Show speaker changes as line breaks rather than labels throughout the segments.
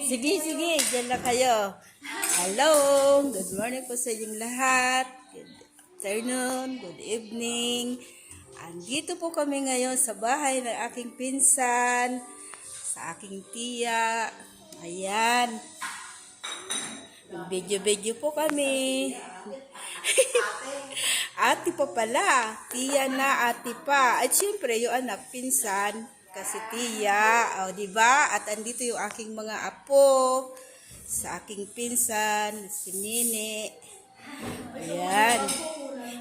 Sige, sige, dyan lang kayo. Hello, good morning po sa inyong lahat. Good afternoon, good evening. Andito po kami ngayon sa bahay ng aking pinsan, sa aking tiya. Ayan. Video-video po kami. ate pa pala. Tiya na ate pa. At syempre, yung anak, pinsan, kasi tiya. O, di ba? At andito yung aking mga apo. Sa aking pinsan, si Nene. Ayan.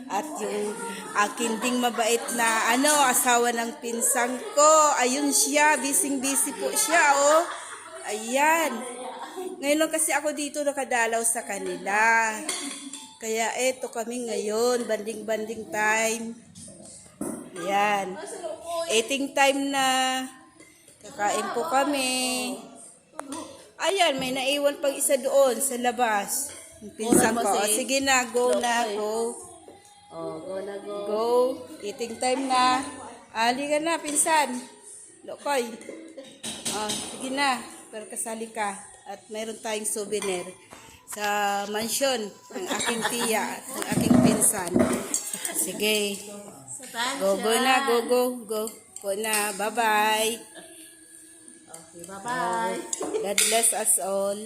At yung aking ding mabait na ano, asawa ng pinsan ko. Ayun siya, busy-busy po siya, oh. Ayan. Ngayon lang kasi ako dito nakadalaw sa kanila. Kaya eto kami ngayon, banding-banding time. Ayan. Eating time na. Kakain po kami. Ayan, may naiwan pang isa doon sa labas. Yung Pinsan
Wala
ko. O,
si-
sige na, go na, go.
Oh, go na go.
Go. Eating time na. Ali ka na, pinsan. Lokoy. Ah, sige na. Pero kasali ka. At mayroon tayong souvenir sa mansyon ng aking tiya at ng aking pinsan. Sige.
Tansya.
Go, go na, go, go, go. Go na. Bye-bye.
Okay, bye-bye.
God bless us all.